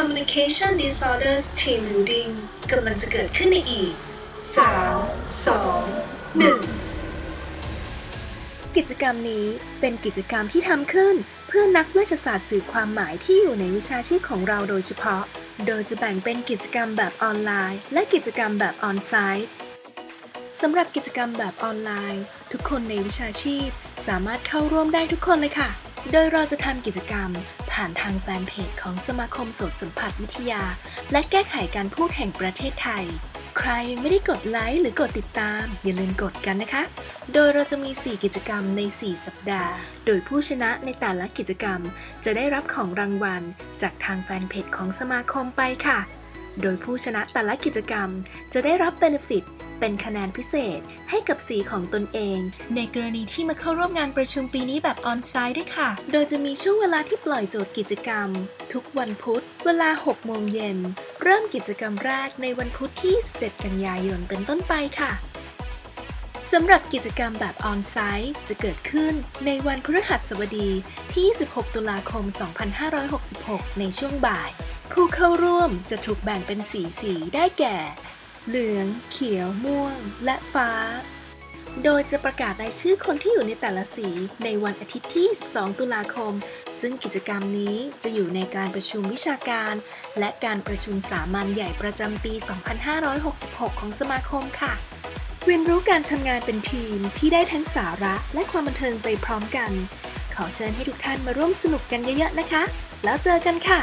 Communication Disorders Team Building กำลังจะเกิดขึ้นในอีก 3 2 1กิจกรรมนี้เป็นกิจกรรมที่ทำขึ้น เพื่อนักเวชศาสตร์สื่อความหมายที่อยู่ในวิชาชีพของเราโดยเฉพาะ โดยจะแบ่งเป็นกิจกรรมแบบออนไลน์ และกิจกรรมแบบออนไซต์สำหรับกิจกรรมแบบออนไลน์ ทุกคนในวิชาชีพ สามารถเข้าร่วมได้ทุกคนเลยค่ะ โดยเราจะทำกิจกรรม ผ่านทางแฟนเพจของสมาคมสดสัมผัสวิทยา และแก้ไขการพูดแห่งประเทศไทย ใครยังไม่ได้กดไลค์หรือกดติดตาม อย่าลืมกดกันนะคะ โดยเราจะมี 4 กิจกรรมใน 4 สัปดาห์ โดยผู้ชนะในแต่ละกิจกรรม จะได้รับของรางวัล จากทางแฟนเพจของสมาคมไปค่ะ โดยผู้ชนะแต่ละกิจกรรมจะได้รับเบนฟิต เป็นคะแนนพิเศษให้กับสีของตนเอง ในกรณีที่มาเข้าร่วมงานประชุมปีนี้แบบออนไซต์ด้วยค่ะ โดยจะมีช่วงเวลาที่ปล่อยโจทย์กิจกรรม ทุกวันพุธ เวลา 6 โมงเย็น เริ่มกิจกรรมแรกในวันพุธที่17กันยายนเป็นต้นไปค่ะสำหรับกิจกรรมแบบออนไซต์จะเกิดขึ้นในวันพฤหัสบดีที่ 16 ตุลาคม 2566 ในช่วงบ่าย ผู้เข้าร่วมจะถูกแบ่งเป็นสีสีได้แก่ เหลือง เขียว ม่วง และฟ้า โดยจะประกาศรายชื่อคนที่อยู่ในแต่ละสีในวันอาทิตย์ที่ 12 ตุลาคม ซึ่งกิจกรรมนี้จะอยู่ในการประชุมวิชาการ และการประชุมสามัญใหญ่ประจำปี 2566 ของสมาคมค่ะเรียนรู้การทำงานเป็นทีมที่ได้ทั้งสาระและความบันเทิงไปพร้อมกัน ขอเชิญให้ทุกท่านมาร่วมสนุกกันเยอะๆนะคะ แล้วเจอกันค่ะ